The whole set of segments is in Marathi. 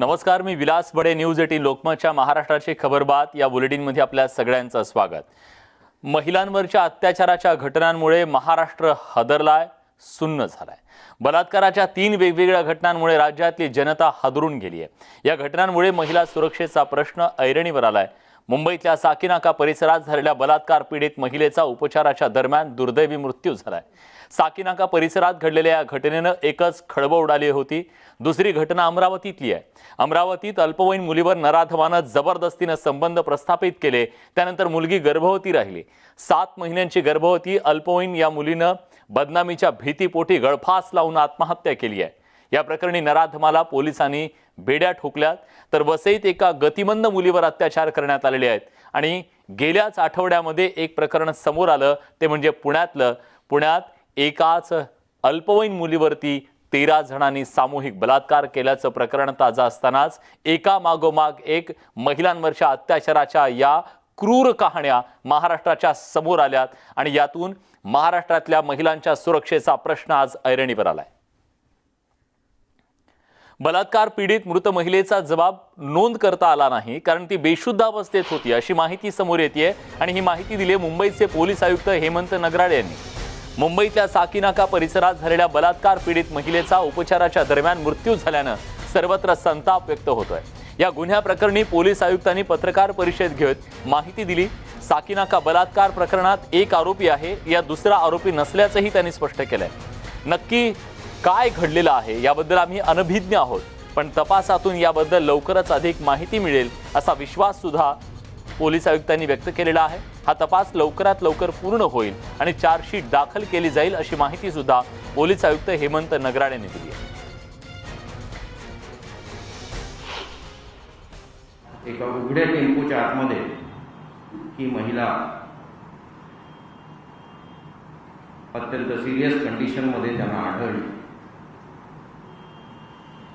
नमस्कार मी विलास बडे न्यूज एटीन लोकमतच्या महाराष्ट्राची खबरबात. या बुलेटिनमध्ये आपल्या सगळ्यांचं स्वागत. महिलांवरच्या अत्याचाराच्या घटनांमुळे महाराष्ट्र हदरलाय सुन्न झालाय. बलात्काराच्या तीन वेगवेगळ्या घटनांमुळे राज्यातली जनता हादरून गेली आहे या घटनांमुळे महिला सुरक्षेचा प्रश्न ऐरणीवर आलाय. मुंबईतल्या साकीनाका परिसरात झालेल्या बलात्कार पीडित महिलेचा उपचाराच्या दरम्यान दुर्दैवी मृत्यू झालाय. साकीनाका परिसरात घडलेल्या या घटनेनं एकच खळबळ उडाली होती. दुसरी घटना अमरावतीतली आहे. अमरावतीत अल्पवयीन मुलीवर नराधमानं जबरदस्तीनं संबंध प्रस्थापित केले. त्यानंतर मुलगी गर्भवती राहिली. सात महिन्यांची गर्भवती अल्पवयीन या मुलीनं बदनामीच्या भीतीपोटी गळफास लावून आत्महत्या केली आहे. या प्रकरणी नराधमाला पोलिसांनी बेड्या ठोकल्यात. तर वसईत एका गतिमंद मुलीवर अत्याचार करण्यात आलेले आहेत. आणि गेल्याच आठवड्यामध्ये एक प्रकरण समोर आलं ते म्हणजे पुण्यातलं. पुण्यात एकाच अल्पवयीन मुलीवरती तेरा जणांनी सामूहिक बलात्कार केल्याचं प्रकरण ताजं असतानाच एका मागोमाग एक महिलांवरच्या अत्याचाराच्या या क्रूर कहाण्या महाराष्ट्राच्या समोर आल्यात. आणि यातून महाराष्ट्रातल्या महिलांच्या सुरक्षेचा प्रश्न आज ऐरणीवर आलाय. बलात्कार पीडित मृत महिलेचा जबाब नोंद करता आला नाही कारण ती बेशुद्ध अवस्थेत होती अशी माहिती समोर येते आणि ही माहिती दिली आहे मुंबईचे पोलीस आयुक्त हेमंत नगराळे यांनी. मुंबईतल्या साकीनाका परिसरात झालेल्या बलात्कार पीडित महिलेचा उपचाराच्या दरम्यान मृत्यू झाल्यानं सर्वत्र संताप व्यक्त होतोय. या गुन्ह्या प्रकरणी पोलीस आयुक्तांनी पत्रकार परिषद घेत माहिती दिली. साकीनाका बलात्कार प्रकरणात एक आरोपी आहे या दुसरा आरोपी नसल्याचंही त्यांनी स्पष्ट केलंय. नक्की काय घडलेलं आहे याबद्दल आम्ही अनभिज्ञ आहोत पण तपासातून याबद्दल लवकरच अधिक माहिती मिळेल असा विश्वास सुद्धा पोलीस आयुक्तांनी व्यक्त केलेला आहे. हा तपास लवकरात लवकर पूर्ण होईल आणि चार्जशीट दाखल केली जाईल अशी माहिती सुद्धा पोलीस आयुक्त हेमंत नगराड यांनी दिली आहे. एका उघड्या टेम्पोच्या आतमध्ये ही महिला अत्यंत सिरियस कंडिशनमध्ये त्यांना आढळली.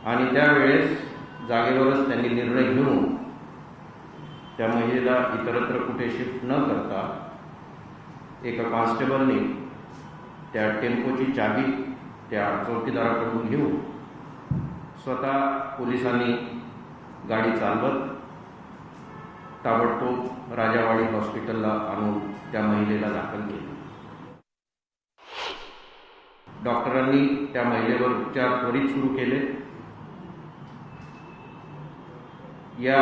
आणि त्यावेळेस जागेवरच त्यांनी निर्णय घेऊन त्या महिलेला इतरत्र कुठे शिफ्ट न करता एका कॉन्स्टेबलने त्या टेम्पोची चाबी त्या चौकीदाराकडून घेऊन स्वतः पोलिसांनी गाडी चालवत ताबडतोब राजावाडी हॉस्पिटलला आणून त्या महिलेला दाखल केले. डॉक्टरांनी त्या महिलेवर उपचार त्वरित सुरू केले. या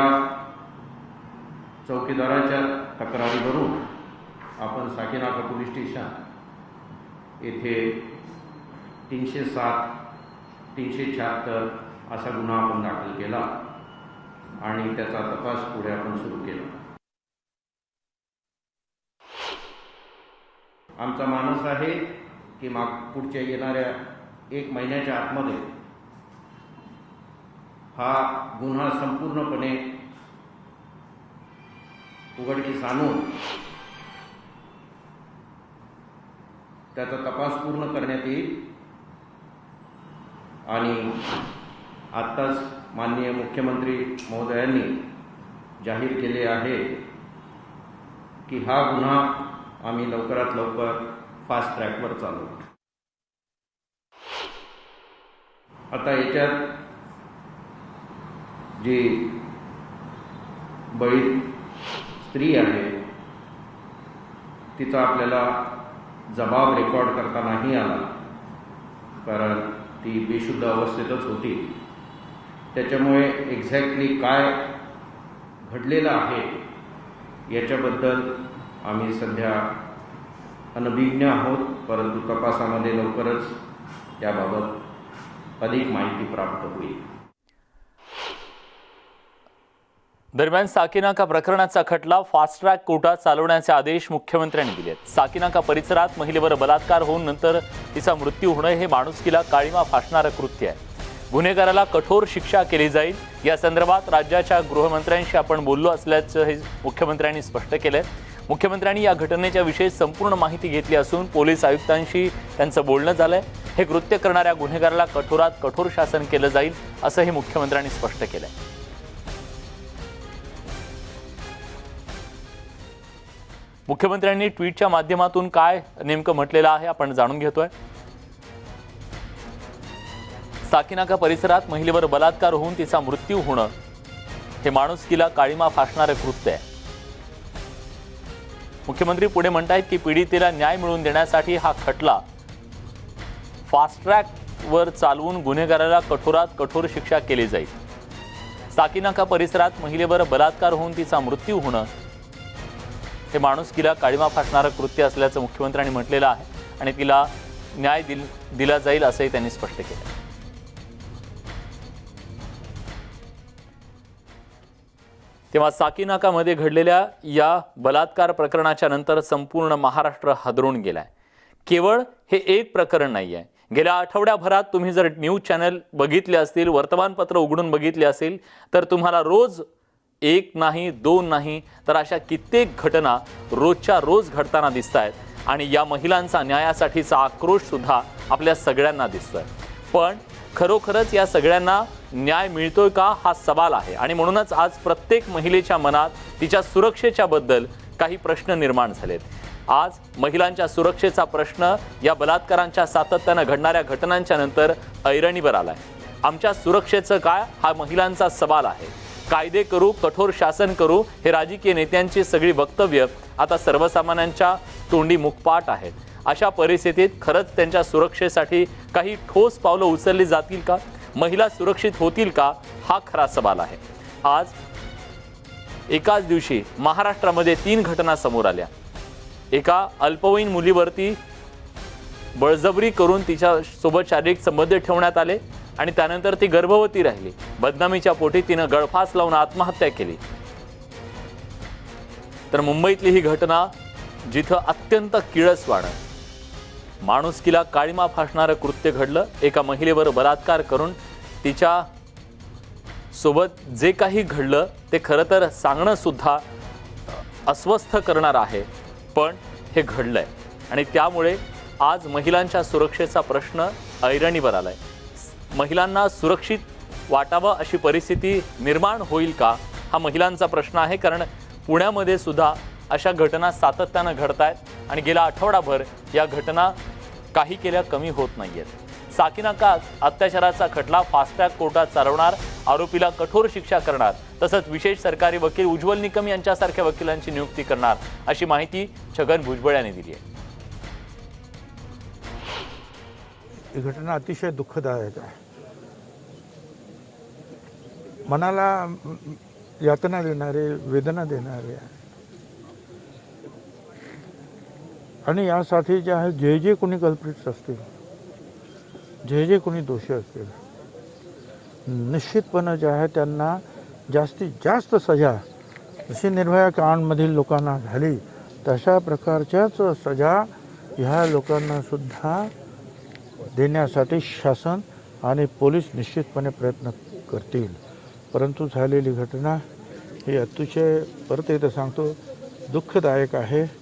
चौकीदाराच्या तक्रारीवरून आपण साकीनाका पोलीस स्टेशन येथे तीनशे सात तीनशे शहात्तर असा गुन्हा आपण दाखल केला आणि त्याचा तपास पुढे आपण सुरू केला. आमचा मानस आहे की माग पुढच्या येणाऱ्या एक महिन्याच्या आतमध्ये हा गुन्हा संपूर्णपणे उघडकीस आणून त्याचा तपास पूर्ण करण्यात येईल आणि आत्ताच माननीय मुख्यमंत्री महोदयांनी जाहीर केले आहे की हा गुन्हा आम्ही लवकरात लवकर फास्ट ट्रॅकवर चालू आता याच्यात जी बळीत स्त्री आहे तिचा आपल्याला जबाब रेकॉर्ड करता नाही आला कारण ती बेशुद्ध अवस्थेतच होती. त्याच्यामुळे एक्झॅक्टली काय घडलेलं आहे याच्याबद्दल आम्ही सध्या अनभिज्ञ आहोत परंतु तपासामध्ये लवकरच त्याबाबत अधिक माहिती प्राप्त होईल. दरम्यान साकीनाका प्रकरणाचा खटला फास्ट ट्रॅक कोर्टात चालवण्याचे आदेश मुख्यमंत्र्यांनी दिले आहेत साकीनाका परिसरात महिलेवर बलात्कार होऊन नंतर तिचा मृत्यू होणं हे माणुसकीला काळीमा फासणारं कृत्य आहे. गुन्हेगाराला कठोर शिक्षा केली जाईल. या संदर्भात राज्याच्या गृहमंत्र्यांशी आपण बोललो असल्याचं हे मुख्यमंत्र्यांनी स्पष्ट केलंय. मुख्यमंत्र्यांनी या घटनेच्या विषयी संपूर्ण माहिती घेतली असून पोलीस आयुक्तांशी त्यांचं बोलणं झालंय. हे कृत्य करणाऱ्या गुन्हेगाराला कठोरात कठोर शासन केलं जाईल असंही मुख्यमंत्र्यांनी स्पष्ट केलंय. मुख्यमंत्र्यांनी ट्विटच्या माध्यमातून काय नेमकं म्हटलेलं आहे आपण जाणून घेतोय. साकीनाका परिसरात महिलेवर बलात्कार होऊन तिचा मृत्यू होणं. हे माणुसकीला काळीमा फासणारं कृत्य आहे. मुख्यमंत्री पुढे म्हणतायत की पीडितेला न्याय मिळवून देण्यासाठी हा खटला. फास्ट ट्रॅकवर चालवून गुन्हेगाराला कठोरात कठोर शिक्षा केली जाईल. साकीनाका परिसरात महिलेवर बलात्कार होऊन तिचा मृत्यू होणं. हे माणुसकीला काळीमा फासणारं कृत्य असल्याचं मुख्यमंत्र्यांनी म्हटलेलं आहे आणि तिला न्याय दिल दिला जाईल असंही त्यांनी स्पष्ट केलं. तेव्हा साकीनाकामध्ये घडलेल्या या बलात्कार प्रकरणाच्या नंतर संपूर्ण महाराष्ट्र हादरून गेलाय. केवळ हे एक प्रकरण नाही आहे गेल्या आठवड्याभरात तुम्ही जर न्यूज चॅनल बघितले असतील वर्तमानपत्र उघडून बघितले असेल तर तुम्हाला रोज एक नाही दोन नाही तर अशा कित्येक घटना रोजच्या रोज घडताना दिसत आहेत आणि या महिलांचा न्यायासाठीचा आक्रोश सुद्धा आपल्या सगळ्यांना दिसतोय. पण खरोखरच या सगळ्यांना न्याय मिळतोय का? हा सवाल आहे. आणि म्हणूनच आज प्रत्येक महिलेच्या मनात तिच्या सुरक्षेच्या बद्दल काही प्रश्न निर्माण झालेत. आज महिलांच्या सुरक्षेचा प्रश्न या बलात्कारांच्या सातत्यानं घडणाऱ्या घटनांच्या नंतर ऐरणीवर आलाय. आमच्या सुरक्षेचं काय? हा महिलांचा सवाल आहे. कायदे करू कठोर शासन करू हे राजकीय नेत्यांची सगळी वक्तव्य आता सर्वसामान्यांच्या तोंडी मुखपाट आहेत. अशा परिस्थितीत खरंच त्यांच्या सुरक्षेसाठी काही ठोस पावलं उचलली जातील का? महिला सुरक्षित होतील का? हा खरा सवाल आहे. आज एकाच दिवशी महाराष्ट्रामध्ये तीन घटना समोर आल्या. एका अल्पवयीन मुलीवरती बळजबरी करून तिच्यासोबत शारीरिक संबंध ठेवण्यात आले. आणि त्यानंतर ती गर्भवती राहिली. बदनामीच्या पोटी तिनं गळफास लावून आत्महत्या केली. तर मुंबईतली ही घटना जिथं अत्यंत किळसवाणं माणुसकीला काळीमा फासणारं कृत्य घडलं. एका महिलेवर बलात्कार करून तिच्या सोबत जे काही घडलं ते खरं तर सांगणं सुद्धा अस्वस्थ करणार आहे. पण हे घडलंय. आणि त्यामुळे आज महिलांच्या सुरक्षेचा प्रश्न ऐरणीवर आलाय. महिलांना सुरक्षित वाटावं अशी परिस्थिती निर्माण होईल का? हा महिलांचा प्रश्न आहे कारण पुण्यामध्ये सुद्धा अशा घटना सातत्यानं घडत आहेत आणि गेला आठवडाभर या घटना काही केल्या कमी होत नाही आहेत साकीना साकिनाका अत्याचाराचा खटला फास्टॅग कोर्टात चालवणार आरोपीला कठोर शिक्षा करणार तसंच विशेष सरकारी वकील उज्ज्वल निकम यांच्यासारख्या वकिलांची नियुक्ती करणार अशी माहिती छगन भुजबळ यांनी दिली आहे. ही घटना अतिशय दुःखदायक आहे. मनाला यातना देणारे वेदना देणारे आहे. आणि यासाठी जे आहे जे जे कोणी कल्प्रिट्स असतील जे जे कोणी दोषी असतील निश्चितपणे जे आहे त्यांना जास्तीत जास्त सजा जशी निर्भया कांडमधील लोकांना झाली तशा प्रकारच्याच सजा ह्या लोकांनासुद्धा देण्यासाठी शासन आणि पोलीस निश्चितपणे प्रयत्न करतील. परंतु झालेली घटना ही अतिशय परत एकदा सांगतो दुःखदायक आहे.